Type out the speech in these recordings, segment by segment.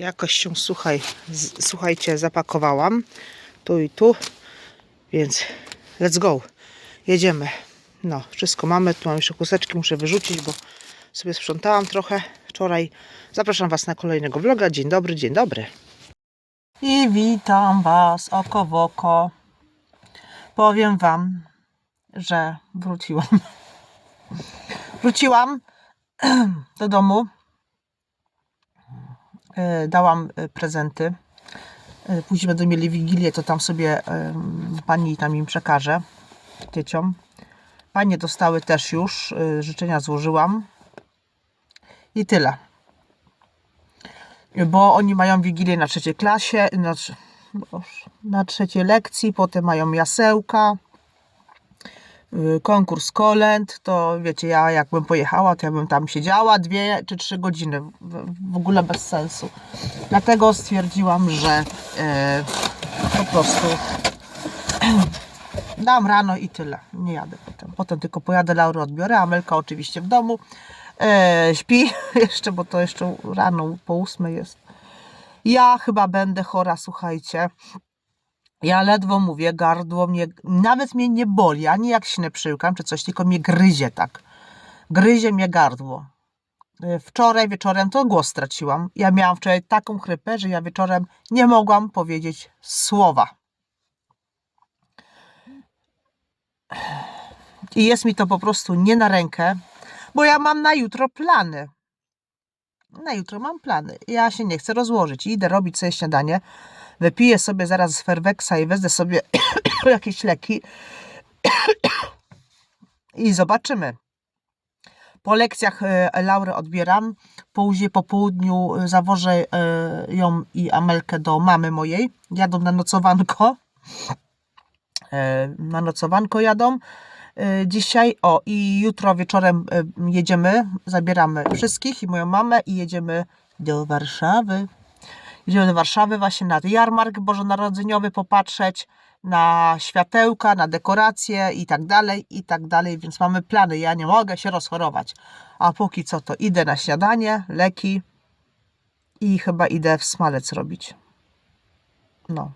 Jakoś się, słuchaj, z, słuchajcie, zapakowałam tu i tu, więc let's go. Jedziemy. No, wszystko mamy. Tu mam jeszcze chusteczki, muszę wyrzucić, bo sobie sprzątałam trochę wczoraj. Zapraszam Was na kolejnego vloga. Dzień dobry, dzień dobry. I witam Was oko w oko. Powiem Wam, że wróciłam. Wróciłam do domu. E, Dałam e, prezenty. E, Później będą mieli wigilię, to tam sobie pani tam im przekaże dzieciom. Panie dostały też już, życzenia złożyłam. I tyle. Bo oni mają wigilię na trzeciej klasie, na, na trzeciej lekcji, potem mają jasełka, konkurs kolęd, to wiecie, ja jakbym pojechała, to ja bym tam siedziała dwie czy trzy godziny, w, ogóle bez sensu. Dlatego stwierdziłam, że e, po prostu dam rano i tyle, nie jadę potem. Potem tylko pojadę, Laurę odbiorę, Amelka oczywiście w domu, e, śpi jeszcze, bo to jeszcze rano po ósmej jest. Ja chyba będę chora, słuchajcie. Ja ledwo mówię, gardło mnie, nawet mnie nie boli, ani jak śnę przyłkam czy coś, tylko mnie gryzie tak. Gryzie mnie gardło. Y, Wczoraj wieczorem to głos straciłam. Ja miałam wczoraj taką chrypę, że ja wieczorem nie mogłam powiedzieć słowa. I jest mi to po prostu nie na rękę, bo ja mam na jutro plany. Na jutro mam plany. Ja się nie chcę rozłożyć. Idę robić sobie śniadanie. Wypiję sobie zaraz z Ferweksa i wezmę sobie jakieś leki. I zobaczymy. Po lekcjach e, Laurę odbieram. Później po południu e, zawożę e, ją i Amelkę do mamy mojej. Jadą na nocowanko. Na nocowanko jadą dzisiaj. O, i jutro wieczorem jedziemy, zabieramy wszystkich i moją mamę i jedziemy do Warszawy. Jedziemy do Warszawy właśnie na jarmark bożonarodzeniowy popatrzeć, na światełka, na dekoracje i tak dalej, i tak dalej, więc mamy plany. Ja nie mogę się rozchorować. A póki co to idę na śniadanie, leki i chyba idę w smalec robić. No.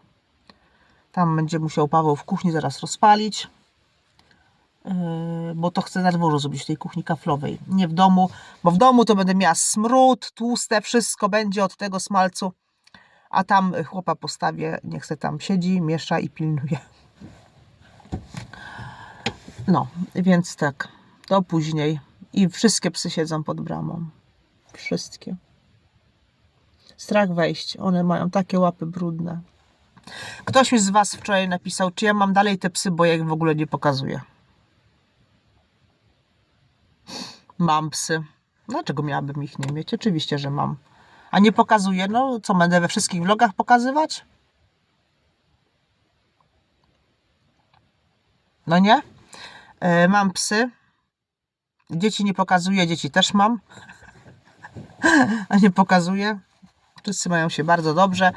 Tam będzie musiał Paweł w kuchni zaraz rozpalić. Yy, bo to chcę na dworzu zrobić w tej kuchni kaflowej, nie w domu, bo w domu to będę miała smród, tłuste, wszystko będzie od tego smalcu, a tam chłopa postawię, niech se tam siedzi, miesza i pilnuje. No, więc tak, to później i wszystkie psy siedzą pod bramą. Wszystkie. Strach wejść, one mają takie łapy brudne. Ktoś mi z Was wczoraj napisał, czy ja mam dalej te psy, bo ja ich w ogóle nie pokazuję. Mam psy. Dlaczego miałabym ich nie mieć? Oczywiście, że mam. A nie pokazuję, no co będę we wszystkich vlogach pokazywać? No nie? E, mam psy. Dzieci nie pokazuję, dzieci też mam. A nie pokazuję. Wszyscy mają się bardzo dobrze.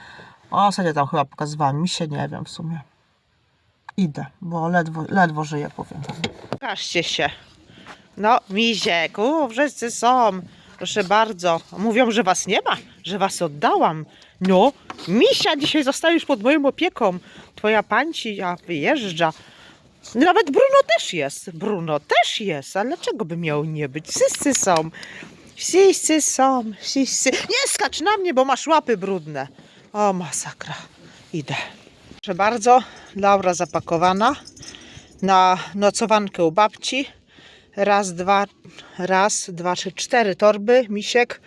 O, ostatnio tam chyba pokazywałam mi się, nie wiem w sumie. Idę, bo ledwo, ledwo żyję, powiem. Pokażcie się. No, Misiek, u, wszyscy są. Proszę bardzo. Mówią, że was nie ma, że was oddałam. No, Misia dzisiaj została już pod moją opieką. Twoja panci a wyjeżdża. Nawet Bruno też jest. Bruno też jest, ale dlaczego by miał nie być? Wszyscy są. Wszyscy są. Wszyscy. Nie skacz na mnie, bo masz łapy brudne. O, masakra. Idę. Proszę bardzo, Laura zapakowana na nocowankę u babci. Raz, dwa, raz, dwa, trzy, cztery torby, misiek.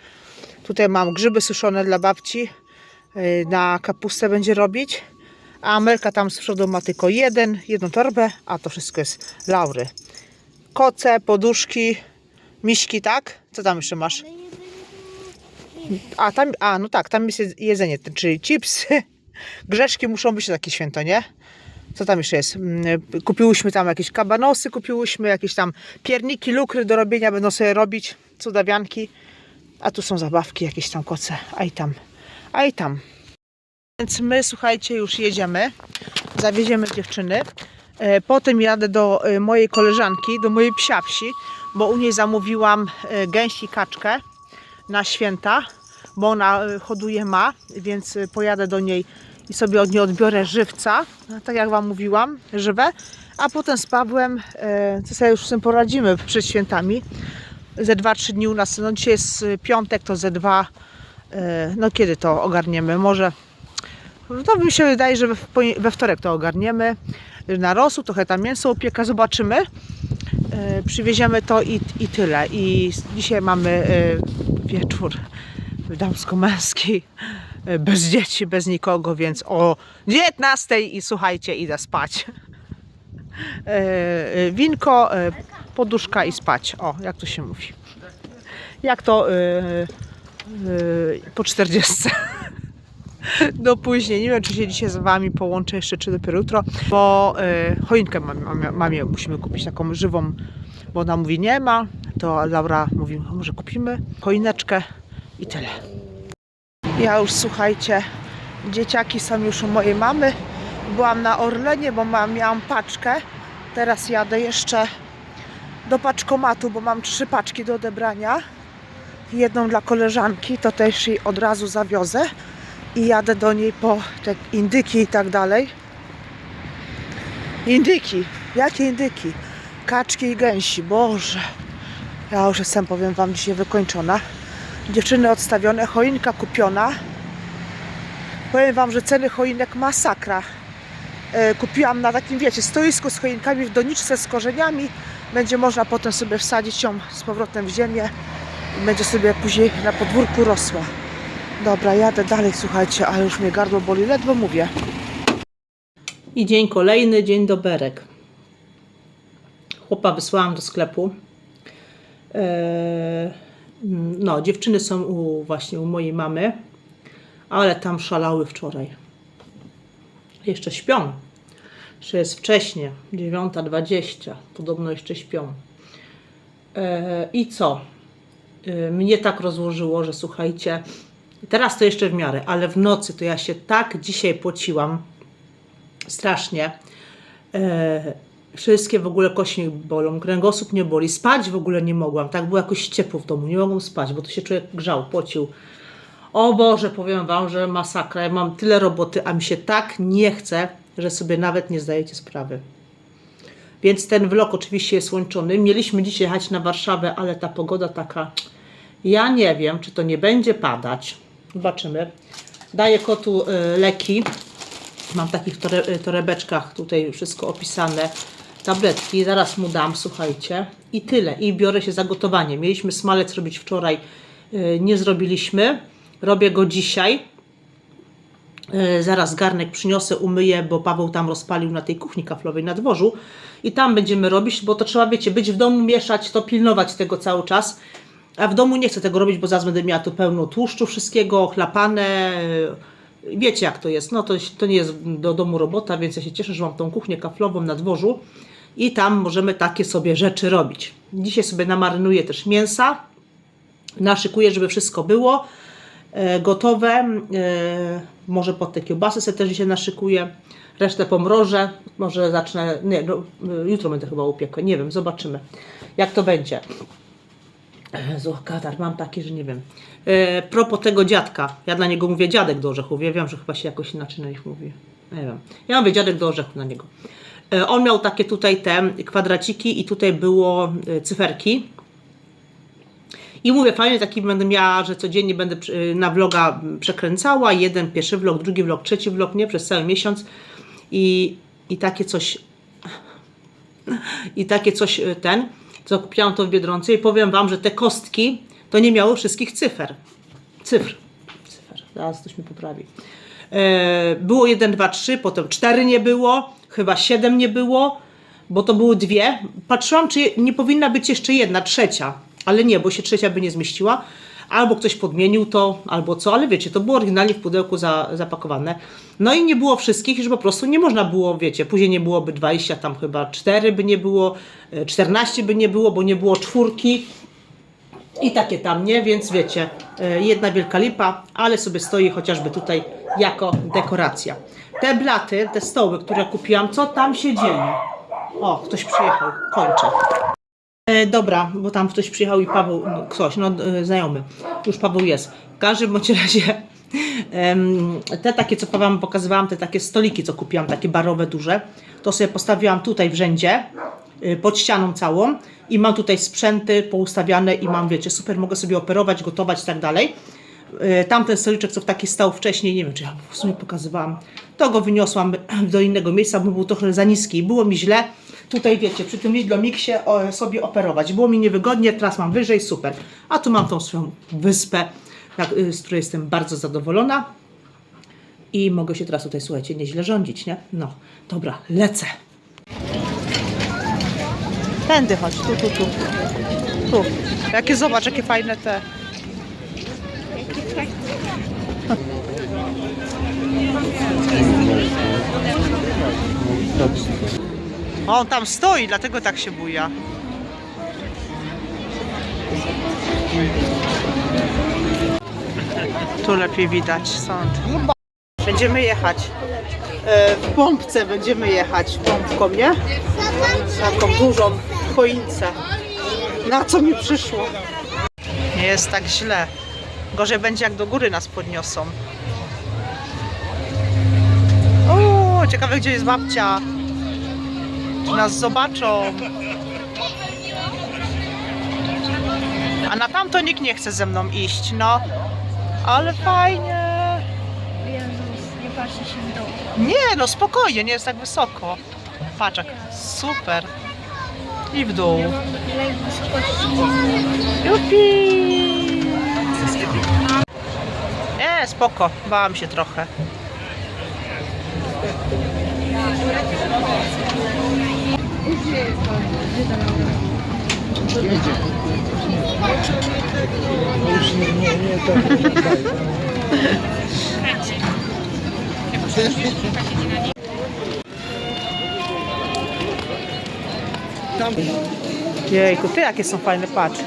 Tutaj mam grzyby suszone dla babci. Yy, Na kapustę będzie robić. A Amelka tam z przodu ma tylko jeden, jedną torbę, a to wszystko jest Laury. Koce, poduszki, miśki, tak? Co tam jeszcze masz? A tam, a no tak, tam jest je- jedzenie, czyli chipsy. Grzeszki muszą być takie święto, nie? Co tam jeszcze jest? Mm, Kupiłyśmy tam jakieś kabanosy, kupiłyśmy jakieś tam pierniki, lukry do robienia, będą sobie robić cudawianki. A tu są zabawki, jakieś tam koce. A i tam, a i tam. Więc my, słuchajcie, już jedziemy. Zawieziemy dziewczyny. E, Potem jadę do e, mojej koleżanki, do mojej psia wsi, bo u niej zamówiłam e, gęsi kaczkę na święta. bo ona hoduje ma, więc pojadę do niej i sobie od niej odbiorę żywca, no, tak jak Wam mówiłam, żywe, a potem z Pawłem, e, co sobie już z tym poradzimy przed świętami, ze 2-3 dni u nas, no dzisiaj jest y, piątek, to ze 2, e, no kiedy to ogarniemy, może, no mi się wydaje, że we, wtorek to ogarniemy, na rosół, trochę tam mięso upieka, zobaczymy, e, przywieziemy to i, i tyle. I dzisiaj mamy e, wieczór damsko-męski, e, bez dzieci, bez nikogo, więc o 19 i słuchajcie, idę spać. E, e, winko, e, poduszka i spać. O, jak to się mówi. Jak to e, e, po 40. No później, nie wiem czy się dzisiaj z Wami połączę jeszcze, czy dopiero jutro, bo e, choinkę mam, mam, mamie musimy kupić taką żywą, bo ona mówi nie ma, to Laura mówi "A może kupimy choineczkę i tyle. Ja już słuchajcie, dzieciaki są już u mojej mamy, byłam na Orlenie, bo mam, miałam paczkę, teraz jadę jeszcze do paczkomatu, bo mam trzy paczki do odebrania, jedną dla koleżanki, to też jej od razu zawiozę i jadę do niej po te indyki i tak dalej. Indyki, jakie indyki? Kaczki i gęsi, Boże. Ja już jestem, powiem Wam, dzisiaj wykończona. Dziewczyny odstawione, choinka kupiona. Powiem Wam, że ceny choinek masakra. E, kupiłam na takim, wiecie, stoisku z choinkami w doniczce z korzeniami. Będzie można potem sobie wsadzić ją z powrotem w ziemię i będzie sobie później na podwórku rosła. Dobra, jadę dalej, słuchajcie, ale już mnie gardło boli, ledwo mówię. I dzień kolejny, dzień doberek. Chłopa wysłałam do sklepu. Eee, no, dziewczyny są u, właśnie u mojej mamy, ale tam szalały wczoraj. Jeszcze śpią. Jeszcze jest wcześnie, 9.20. Podobno jeszcze śpią. Eee, I co? Eee, mnie tak rozłożyło, że słuchajcie, teraz to jeszcze w miarę, ale w nocy to ja się tak dzisiaj pociłam. Strasznie. E, wszystkie w ogóle kości bolą, kręgosłup nie boli, spać w ogóle nie mogłam, tak było jakoś ciepło w domu, nie mogłam spać, bo to się człowiek grzał, pocił. O Boże, powiem Wam, że masakra, ja mam tyle roboty, a mi się tak nie chce, że sobie nawet nie zdajecie sprawy. Więc ten vlog oczywiście jest łączony. Mieliśmy dzisiaj jechać na Warszawę, ale ta pogoda taka, ja nie wiem, czy to nie będzie padać. Zobaczymy. Daję kotu y, leki. Mam w takich tore, y, torebeczkach tutaj wszystko opisane. Tabletki, zaraz mu dam, słuchajcie. I tyle. I biorę się za gotowanie. Mieliśmy smalec robić wczoraj, y, nie zrobiliśmy. Robię go dzisiaj. Y, Zaraz garnek przyniosę, umyję, bo Paweł tam rozpalił na tej kuchni kaflowej na dworzu. I tam będziemy robić, bo to trzeba, wiecie, być w domu, mieszać, to pilnować tego cały czas. A w domu nie chcę tego robić, bo zaraz będę miała tu pełno tłuszczu wszystkiego, chlapane. Wiecie jak to jest. No to, to nie jest do domu robota, więc ja się cieszę, że mam tą kuchnię kaflową na dworzu i tam możemy takie sobie rzeczy robić. Dzisiaj sobie namarynuję też mięsa, naszykuję, żeby wszystko było e, gotowe. E, może pod te kiełbasy sobie też dzisiaj naszykuję. Resztę pomrożę. Może zacznę, nie, no, e, jutro będę chyba upiekła, nie wiem, zobaczymy jak to będzie. Jezu, katar mam taki, że nie wiem. E, propos tego dziadka. Ja dla niego mówię dziadek do orzechów. Ja wiem, że chyba się jakoś inaczej na nich mówi. Nie wiem. Ja mówię dziadek do orzechów na niego. E, on miał takie tutaj te kwadraciki i tutaj było e, cyferki. I mówię, fajnie taki będę miała, że codziennie będę przy- na vloga przekręcała. Jeden pierwszy vlog, drugi vlog, trzeci vlog, nie? Przez cały miesiąc. I, i takie coś i takie coś ten, co kupiłam to w Biedronce i powiem Wam, że te kostki to nie miały wszystkich cyfer. Cyfr. Cyfer. Zaraz ktoś mi poprawi. E, było 1, 2, 3, potem 4 nie było, chyba 7 nie było, bo to były dwie. Patrzyłam, czy nie powinna być jeszcze jedna, trzecia, ale nie, bo się trzecia by nie zmieściła. Albo ktoś podmienił to, albo co, ale wiecie, to było oryginalnie w pudełku za, zapakowane. No i nie było wszystkich, że po prostu nie można było, wiecie, później nie byłoby 20, tam chyba 4 by nie było, e, 14 by nie było, bo nie było czwórki. I takie tam, nie? Więc wiecie, e, jedna wielka lipa, ale sobie stoi chociażby tutaj jako dekoracja. Te blaty, te stoły, które kupiłam, co tam się dzieje? O, ktoś przyjechał, kończę. E, dobra, bo tam ktoś przyjechał i Paweł, no, ktoś, no e, znajomy, już Paweł jest. W każdym bądź razie te takie, co Wam pokazywałam, te takie stoliki, co kupiłam, takie barowe, duże, to sobie postawiłam tutaj w rzędzie, y, pod ścianą całą i mam tutaj sprzęty poustawiane i mam, wiecie, super, mogę sobie operować, gotować i tak dalej. Y, Tamten stoliczek, co w taki stał wcześniej, nie wiem, czy ja w sumie pokazywałam, to go wyniosłam do innego miejsca, bo był trochę za niski było mi źle. Tutaj, wiecie, przy tym Lidlomixie o, sobie operować. Było mi niewygodnie, teraz mam wyżej, super. A tu mam tą swoją wyspę, y, z której jestem bardzo zadowolona. I mogę się teraz tutaj, słuchajcie, nieźle rządzić, nie? No, dobra, lecę. Tędy chodź, tu, tu, tu. Tu. Jakie, zobacz, jakie fajne te... On tam stoi, dlatego tak się buja. Tu lepiej widać stąd. Będziemy jechać. E, w pompce będziemy jechać pompką, nie? Taką dużą choince. Na co mi przyszło? Nie jest tak źle. Gorzej będzie jak do góry nas podniosą. O, ciekawe gdzie jest babcia. Czy nas zobaczą? A na tamto nikt nie chce ze mną iść, no. Ale fajnie. Jezus, nie patrzy się w dół. Nie, no spokojnie, nie jest tak wysoko. Patrz, jak super. I w dół. Jupi! Nie, spoko, bałam się trochę. Jejku, ty jakie są fajne, patrz.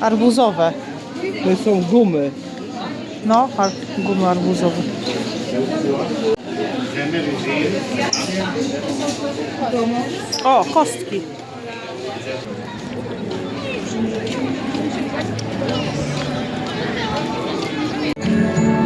Arbuzowe. To są gumy. No, ar gumy arbuzowe. O, kostki. O,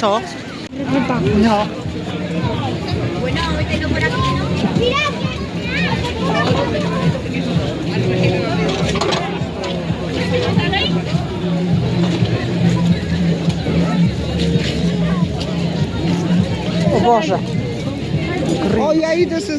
Co? No. Bueno, mételo por aquí, ¿no? ¡Mira! O Boże. O, ja idę ze